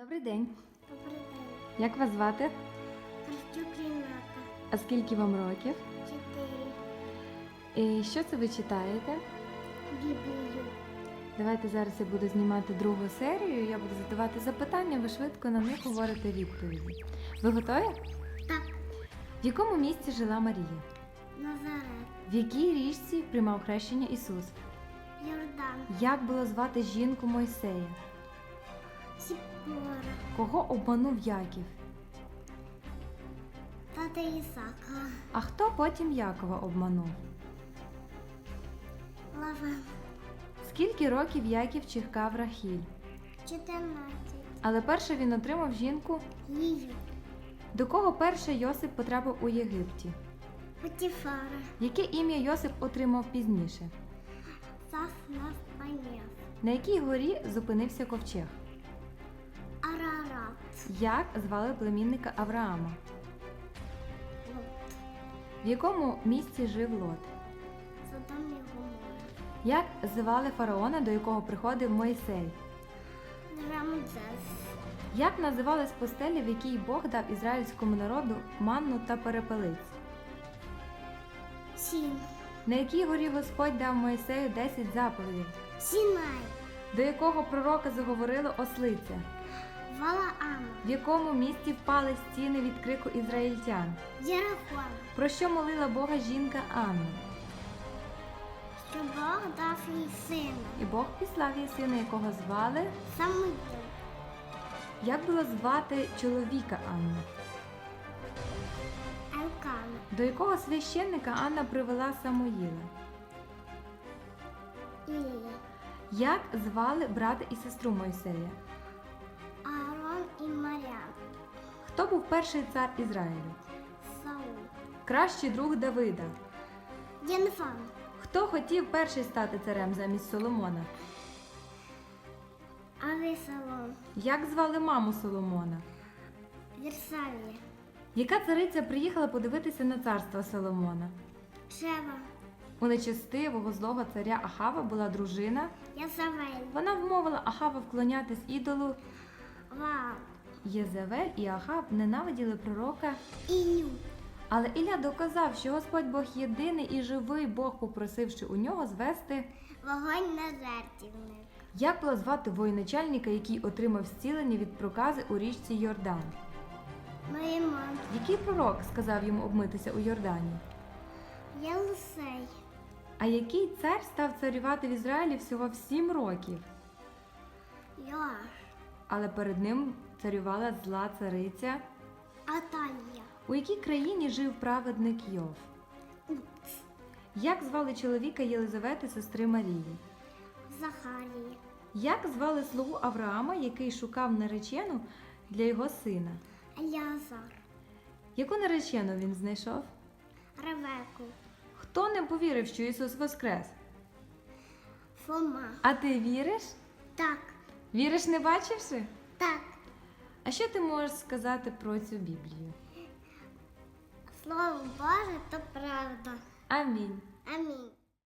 Добрий день. Добрий день. Як вас звати? Костюк Ріната. А скільки вам років? Чотири. І що це ви читаєте? Біблію. Давайте зараз я буду знімати другу серію. Я буду задавати запитання, ви швидко на них говорите відповіді. Ви готові? Так. В якому місті жила Марія? Назарет. В якій річці приймав хрещення Ісус? Йордан. Як було звати жінку Мойсея? Сіпора. Кого обманув Яків? Тата Ісака. А хто потім Якова обманув? Лаван. Скільки років Яків чекав Рахіль? Чотирнадцять. Але перше він отримав жінку. Лію. До кого перше Йосип потрапив у Єгипті? Потіфара. Яке ім'я Йосип отримав пізніше? Сас. На якій горі зупинився ковчег? Як звали племінника Авраама? В якому місті жив Лот? Содом і Гомора. Як звали фараона, до якого приходив Мойсей? Рамзес. Як називались постелі, в якій Бог дав ізраїльському народу манну та перепелиць? Сін. На якій горі Господь дав Мойсею 10 заповідей? Сінай. До якого пророка заговорила ослиця? Валаам. В якому місті впали стіни від крику ізраїльтян? Єрахон. Про що молила Бога жінка Анна? Що Бог дав їй сина. І Бог післав їй сина, якого звали. Самуїл. Як було звати чоловіка Анни? Елкана. До якого священника Анна привела Самуїла? Ілія. Як звали брата і сестру Мойсея? Хто був перший цар Ізраїлю? Саул. Кращий друг Давида. Єнфан. Хто хотів перший стати царем замість Соломона? Авесалом. Як звали маму Соломона? Вірсавія. Яка цариця приїхала подивитися на царство Соломона? Шева. У нечестивого злого царя Ахава була дружина. Язавель. Вона вмовила Ахава вклонятись ідолу. Ваал. Єзевель і Ахав ненавиділи пророка. Іню. Але Ілля доказав, що Господь Бог єдиний і живий Бог, попросивши у нього звести. Вогонь на жертівник. Як було звати воєначальника, який отримав зцілення від прокази у річці Йордан? Ноєман. Який пророк сказав йому обмитися у Йордані? Єлисей. А який цар став царювати в Ізраїлі всього в сім років? Йоаш. Але перед ним царювала зла цариця. Аталія. У якій країні жив праведник Йов? Уц. Як звали чоловіка Єлизавети, сестри Марії? Захарія. Як звали слугу Авраама, який шукав наречену для його сина? Елязар. Яку наречену він знайшов? Ревеку. Хто не повірив, що Ісус воскрес? Фома. А ти віриш? Так. Віриш, не бачивши? Так. А що ти можеш сказати про цю Біблію? Слово Боже то правда. Амінь. Амінь.